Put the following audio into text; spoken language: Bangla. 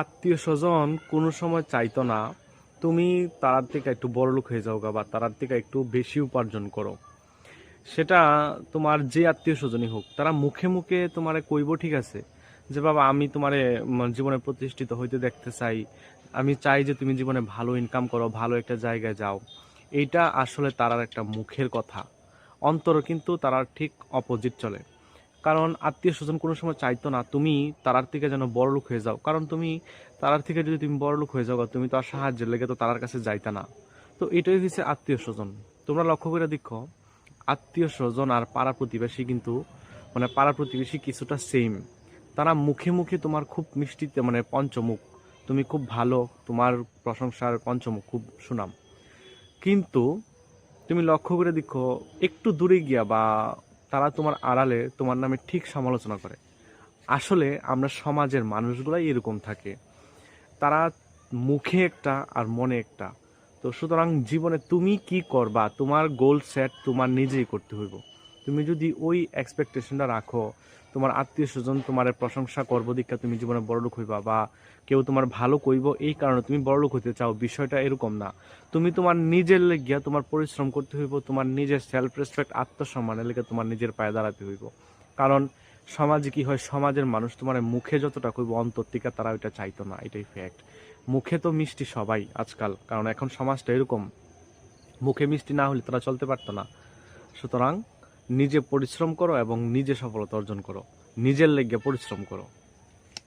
আত্মীয় স্বজন কোনো সময় চাইতো না, তুমি তার থেকে একটু বড় লোক হয়ে যাও বা তার থেকে একটু বেশি উপার্জন করো। সেটা তোমার যে আত্মীয় স্বজনই হোক, তারা মুখে মুখে তোমারে কইব, ঠিক আছে, যে বাবা, আমি তোমারে জীবনে প্রতিষ্ঠিত হইতে দেখতে চাই। আমি চাই যে তুমি জীবনে ভালো ইনকাম করো, ভালো একটা জায়গায় যাও। এইটা আসলে তারার একটা মুখের কথা। অন্তর কিন্তু তারার ঠিক অপোজিট চলে। কারণ আত্মীয় স্বজন কোনো সময় চাইতো না তুমি তারার থেকে যেন বড় লোক হয়ে যাও। কারণ তুমি তারার থেকে যদি তুমি বড় লোক হয়ে যাও তুমি তো আর সাহায্যের লেগে তো তারার কাছে যাইতা না। তো এটাই হচ্ছে আত্মীয় স্বজন। তোমরা লক্ষ্য করে দেখো, আত্মীয় স্বজন আর পাড়া প্রতিবেশী কিন্তু মানে পাড়া প্রতিবেশী কিছুটা সেম তারা মুখে মুখে তোমার খুব মিষ্টিতে মানে পঞ্চমুখ। তুমি খুব ভালো, তোমার প্রশংসার পঞ্চমুখ, খুব সুনাম। কিন্তু তুমি লক্ষ্য করে দেখো, একটু দূরে গিয়া বা তারা তোমার আড়ালে তোমার নামে ঠিক সমালোচনা করে। আসলে আমরা সমাজের মানুষগুলাই এরকম থাকে। তারা মুখে একটা আর মনে একটা। তো সুতরাং জীবনে তুমি কি করবা? তোমার গোল সেট তোমার নিজেই করতে হইব। তুমি যদি ওই এক্সপেকটেশনটা রাখো, তোমার আত্মীয় স্বজন তোমার প্রশংসা করব দীক্ষা তুমি জীবনে বড়লোক হইবা বা কেউ তোমার ভালো কইব, এই কারণে তুমি বড়লোক হইতে চাও, বিষয়টা এরকম না। তুমি তোমার নিজের লেগিয়া তোমার পরিশ্রম করতে হইব, তোমার নিজের সেলফ রেসপেক্ট আত্মসম্মানের লেগে তোমার নিজের পায়ে দাঁড়াতে হইব। কারণ সমাজে কি হয়, সমাজের মানুষ তোমার মুখে যতটা কইব অন্তর থেকে তারা ওইটা চাইতো না, এটাই ফ্যাক্ট মুখে তো মিষ্টি সবাই আজকাল, কারণ এখন সমাজটা এরকম। মুখে মিষ্টি না হলে তারা চলতে পারতো না। সুতরাং নিজে পরিশ্রম করো এবং নিজে সফলতা অর্জন করো। নিজের লেগে পরিশ্রম করো।